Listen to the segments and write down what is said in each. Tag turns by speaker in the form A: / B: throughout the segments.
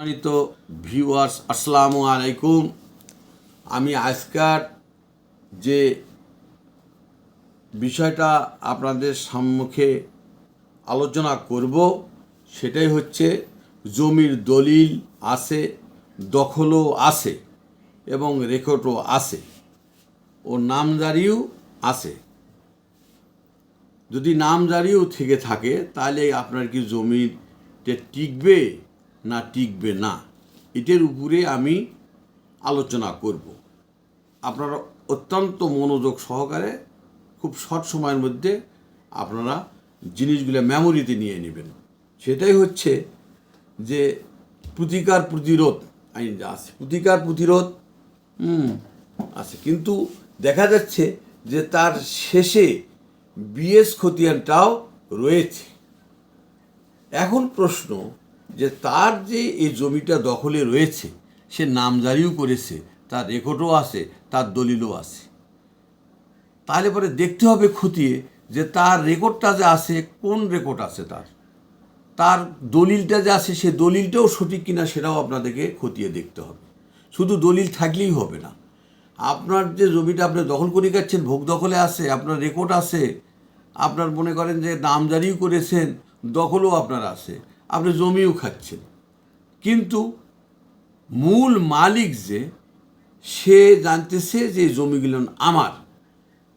A: সম্মানিত ভিউয়ার্স, আসসালামু আলাইকুম। আমি আজকার যে বিষয়টা আপনাদের সম্মুখে আলোচনা করব, সেটাই হচ্ছে জমির দলিল আছে, দখলও আছে এবং রেকর্ডও আছে ও নামজারিও আছে। যদি নামজারিও থেকে থাকে, তাহলে আপনার কি জমিতে টিকবে? না টিকবে না। এটার উপরে আমি আলোচনা করব। আপনারা অত্যন্ত মনোযোগ সহকারে খুব শর্ট সময়ের মধ্যে আপনারা জিনিসগুলো মেমোরিতে নিয়ে নেবেন। সেটাই হচ্ছে যে প্রতিকার প্রতিরোধ, আইন যা আছে, প্রতিকার প্রতিরোধ আছে। কিন্তু দেখা যাচ্ছে যে তার শেষে বিএস খতিয়ানটাও রয়েছে। এখন প্রশ্ন যে তার যে এই জমিটা দখলে রয়েছে, সে নামজারিও করেছে, তার রেকর্ডও আছে, তার দলিলও আছে। তাহলে পরে দেখতে হবে খতিয়ে যে তার রেকর্ডটা যে আছে, কোন রেকর্ড আছে তার? তার দলিলটা যে আছে, সে দলিলটাও সঠিক কিনা সেটাও আপনাদেরকে খতিয়ে দেখতে হবে। শুধু দলিল থাকলেই হবে না। আপনার যে জমিটা আপনি দখল করে গেছেন, ভোগ দখলে আছে, আপনার রেকর্ড আছে, আপনার মনে করেন যে নামজারিও করেছেন, দখলও আপনার আছে। আপনি জমিও খাচ্ছেন। কিন্তু মূল মালিক যে, সে জানতেছে যে জমিগুলো আমার।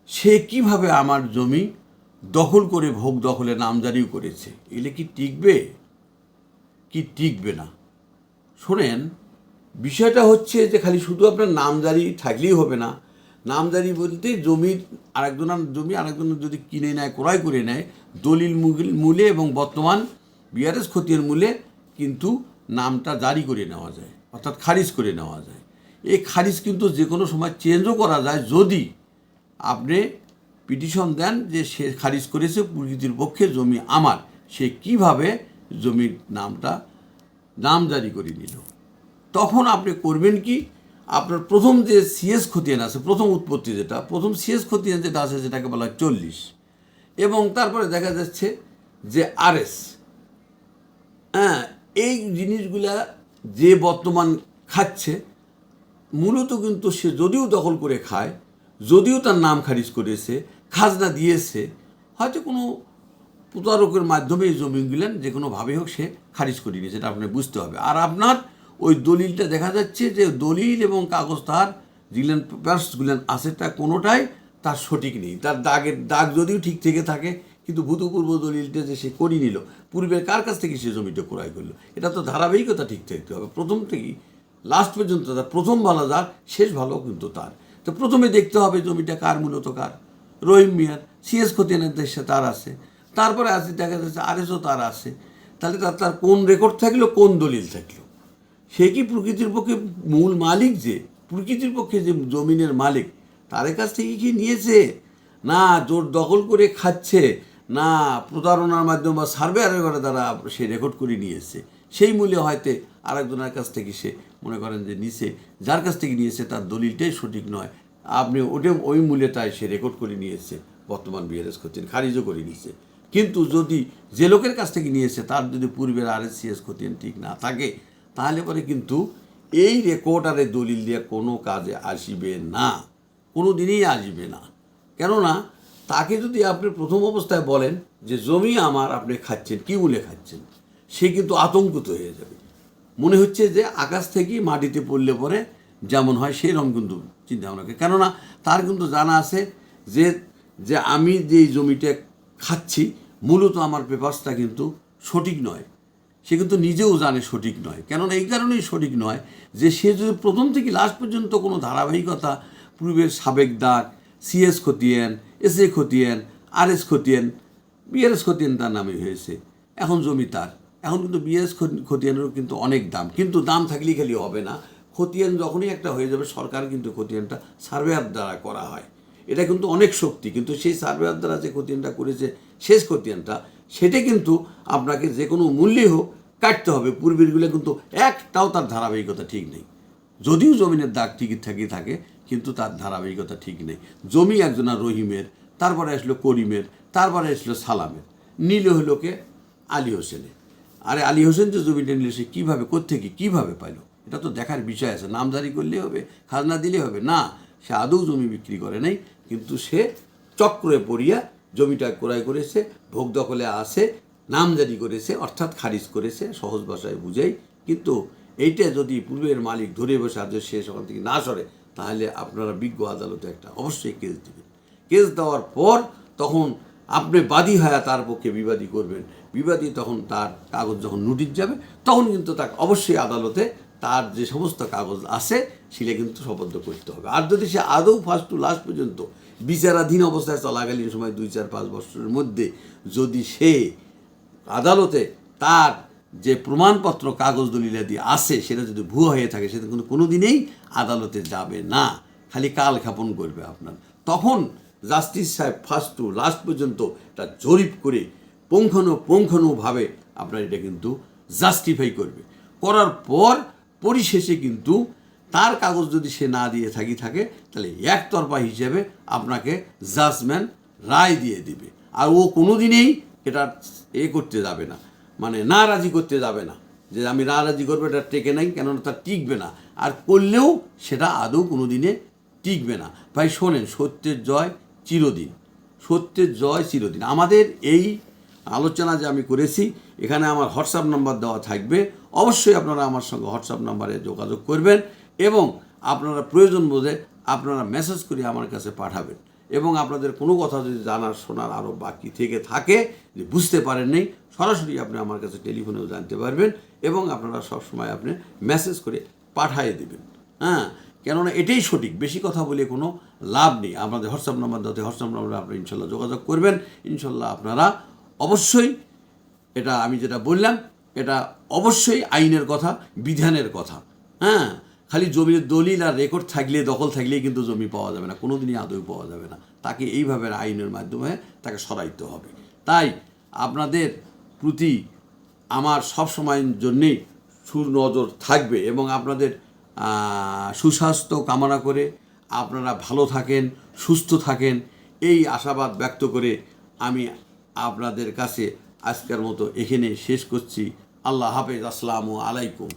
A: সে কীভাবে আমার জমি দখল করে ভোগ দখলে নামজারিও করেছে। এগুলো কি টিকবে? কি টিকবে না? শোনেন, বিষয়টা হচ্ছে যে খালি শুধু আপনার নামজারি থাকলেই হবে না। নামজারি বলতে জমির আরেকজনের জমি আরেকজনের যদি কিনে নেয়, ক্রয় করে নেয়, দলিল মূলে এবং বর্তমান বিআরএস খতিয়ান মূলে কিন্তু নামটা জারি করে নেওয়া যায়, অর্থাৎ খারিজ করে নেওয়া যায়। এই খারিজ কিন্তু যে কোনো সময় চেঞ্জও করা যায় যদি আপনি পিটিশন দেন যে সে খারিজ করেছে প্রকৃতির পক্ষে জমি আমার, সে কীভাবে জমির নামটা, নাম জারি করে নিল। তখন আপনি করবেন কি? আপনার প্রথম যে সিএস খতিয়ান আছে, প্রথম উৎপত্তি যেটা, প্রথম সিএস খতিয়ান যেটা আছে, সেটাকে বলা হয় চল্লিশ। এবং তারপরে দেখা যাচ্ছে যে আরএস হ্যাঁ এই জিনিসগুলা যে বর্তমান খাচ্ছে, মূলত কিন্তু সে যদিও দখল করে খায়, যদিও তার নাম খারিজ করেছে, খাজনা দিয়েছে, হয়তো কোনো প্রতারকের মাধ্যমে এই জমিগুলেন যে কোনোভাবে হোক সে খারিজ করে নিয়েছে, এটা আপনার বুঝতে হবে। আর আপনার ওই দলিলটা দেখা যাচ্ছে যে দলিল এবং কাগজ তার যেগুলেন পেপার্সগুলেন আছে, তা কোনোটাই তার সঠিক নেই। তার দাগের দাগ যদিও ঠিক থেকে থাকে কিন্তু ভূতপূর্ব দলিলটা যে সে করিয়ে নিল, পূর্বের কার কাছ থেকে সে জমিটা ক্রয় করল? এটা তো ধারাবাহিকতা ঠিক থাকতে হবে। প্রথম থেকেই লাস্ট পর্যন্ত তার প্রথম ভালো যার, শেষ ভালো কিন্তু তার। তো প্রথমে দেখতে হবে জমিটা কার, মূলত কার? রহিম মিয়ার সিএস খতিয়ানের দেশে তার আছে। তারপরে আছে, দেখা যাচ্ছে আরএসও তার আছে। তাহলে তার তার কোন রেকর্ড থাকল, কোন দলিল থাকল? সে কি প্রকৃতির পক্ষে মূল মালিক যে? প্রকৃতির পক্ষে যে জমিনের মালিক, তার কাছ থেকে কি নিয়েছে? না, জোর দখল করে খাচ্ছে। না, প্রতারণার মাধ্যমে বা সার্ভেয়ারের ঘরে দ্বারা সে রেকর্ড করে নিয়েছে। সেই মূল্যে হয়তো আরেকজনের কাছ থেকে সে মনে করেন যে নিছে, যার কাছ থেকে নিয়েছে তার দলিলটাই সঠিক নয়। আপনি ওটা ওই মূল্যটাই সে রেকর্ড করে নিয়েছে, বর্তমান বিআরএস খতিয়ান খারিজও করে নিয়েছে কিন্তু যদি যে লোকের কাছ থেকে নিয়েছে, তার যদি পূর্বের আর এস খতিয়ান ঠিক না থাকে, তাহলে পরে কিন্তু এই রেকর্ড আর দলিল দিয়ে কোনো কাজে আসবে না। কোনো দিনই আসবে না। কেননা তাকে যদি আপনি প্রথম অবস্থায় বলেন যে, জমি আমার, আপনি খাচ্ছেন, কী বলে খাচ্ছেন? সে কিন্তু আতঙ্কিত হয়ে যাবে। মনে হচ্ছে যে, আকাশ থেকে মাটিতে পড়লে পরে যেমন হয় সেই রকম কিন্তু চিন্তা ভাবনাকে কেননা তার কিন্তু জানা আছে যে যে আমি যে জমিটা খাচ্ছি, মূলত আমার পেপারসটা কিন্তু সঠিক নয়। সে কিন্তু নিজেও জানে সঠিক নয়। কেননা এই কারণেই সঠিক নয় যে, সে যদি প্রথম থেকে লাস্ট পর্যন্ত কোনো ধারাবাহিকতা, পূর্বের সাবেক দাগ সিএস খতিয়ান এস এ খতিয়ান আর এস খতিয়ান বিআরএস খতিয়ান তার নামে হয়েছে। এখন জমি তার। এখন কিন্তু বিএস খতিয়ানেরও কিন্তু অনেক দাম। কিন্তু দাম থাকলেই খালি হবে না। খতিয়ান যখনই একটা হয়ে যাবে, সরকার কিন্তু খতিয়ানটা সার্ভেয়ার দ্বারা করা হয়। এটা কিন্তু অনেক শক্তি। কিন্তু সেই সার্ভেয়ার দ্বারা যে খতিয়ানটা করেছে, শেষ খতিয়ানটা, সেটা কিন্তু আপনাকে যে কোনো মূল্যেই হোক কাটতে হবে। পূর্বেরগুলো কিন্তু একটাও তার ধারাবাহিকতা ঠিক নেই। যদিও জমিনের দাগ ঠিকই থাকি থাকে কিন্তু তার ধারাবাহিকতা ঠিক নেই। জমি একজনা রহিমের, তারপরে আসলো করিমের, তারপরে আসলো সালামের। নীল হলো কে? আলী হোসেনে আরে আলী হোসেন যে জমিটা নিল সে কীভাবে, কোত্থেকে, কীভাবে পাইলো? এটা তো দেখার বিষয় আছে। নামজারি করলে হবে, খাজনা দিলে হবে। না, সে আদৌ জমি বিক্রি করে নাই, কিন্তু সে চক্রে পড়িয়া জমিটা ক্রয় করেছে, ভোগ দখলে আসে নামজারি করেছে, অর্থাৎ খারিজ করেছে, সহজ ভাষায় বুঝাই। কিন্তু এইটা যদি পূর্বের মালিক ধরে বসে আজ সে সকাল থেকে না সরে তাহলে আপনারা বিজ্ঞ আদালতে একটা অবশ্যই কেস দেবেন। কেস দেওয়ার পর তখন আপনি বাদী হয়ে তার পক্ষে বিবাদী করবেন। বিবাদী তখন তার কাগজ যখন নোটিশ যাবে, তখন কিন্তু তাকে অবশ্যই আদালতে তার যে সমস্ত কাগজ আছে সেটা কিন্তু শপথ করতে হবে। আর যদি সে আদৌ ফার্স্ট টু লাস্ট পর্যন্ত বিচারাধীন অবস্থায় চলাকালীন সময় দুই চার পাঁচ বছরের মধ্যে যদি সে আদালতে তার প্রমাণপত্র, কাগজ দলিলাদি আছে, সেটা যদি ভুয়া হয়ে থাকে, সেটা কিন্তু কোনো দিনেই আদালতে যাবে না। খালি কাল খাপন করবে আপনার। তখন জাস্টিস সাহেব ফার্স্ট টু লাস্ট পর্যন্ত এটা জরিপ করে পুঙ্খানুপুঙ্খানুভাবে আপনার এটা কিন্তু জাস্টিফাই করবে। করার পর পরিশেষে কিন্তু তার কাগজ যদি সে না দিয়ে থাকি থাকে, তাহলে একতরফা হিসেবে আপনাকে জাজমেন্ট রায় দিয়ে দিবে। আর ও কোনো দিনেই এটা এ করতে যাবে না। মানে না রাজি করতে যাবে না। যে আমি না রাজি করব, এটা টেকে নাই, কেননা তার টিকবে না। আর করলেও সেটা আদৌ কোনো দিনে টিকবে না। ভাই, শোনেন, সত্যের জয় চিরদিন। সত্যের জয় চিরদিন। আমাদের এই আলোচনা যে আমি করেছি, এখানে আমার হোয়াটসঅ্যাপ নাম্বার দেওয়া থাকবে। অবশ্যই আপনারা আমার সঙ্গে হোয়াটসঅ্যাপ নাম্বারে যোগাযোগ করবেন এবং আপনারা প্রয়োজন বোধে আপনারা মেসেজ করে আমার কাছে পাঠাবেন। এবং আপনাদের কোনো কথা যদি জানার, শোনার আরও বাকি থেকে থাকে, যে বুঝতে পারেন নেই, সরাসরি আপনি আমার কাছে টেলিফোনেও জানতে পারবেন এবং আপনারা সবসময় আপনি মেসেজ করে পাঠিয়ে দেবেন। হ্যাঁ কেননা এটাই সঠিক। বেশি কথা বলে কোনো লাভ নেই। আপনাদের হোয়াটসঅ্যাপ নাম্বার দেওয়াতে হোয়াটসঅ্যাপ নাম্বারে আপনারা ইনশাল্লাহ যোগাযোগ করবেন। ইনশাল্লাহ আপনারা অবশ্যই এটা আমি যেটা বললাম, এটা অবশ্যই আইনের কথা, বিধানের কথা। হ্যাঁ খালি জমির দলিল আর রেকর্ড থাকলে, দখল থাকলেই কিন্তু জমি পাওয়া যাবে না কোনো দিনই আদৌ পাওয়া যাবে না। তাকে এইভাবে আইনের মাধ্যমে তাকে সরাইতে হবে। তাই আপনাদের প্রতি আমার সব সময়ের জন্যেই সুনজর থাকবে এবং আপনাদের সুস্বাস্থ্য কামনা করে আপনারা ভালো থাকেন, সুস্থ থাকেন, এই আশাবাদ ব্যক্ত করে আমি আপনাদের কাছে আজকের মতো এখানে শেষ করছি। আল্লাহ হাফেজ, আসসালামু আলাইকুম।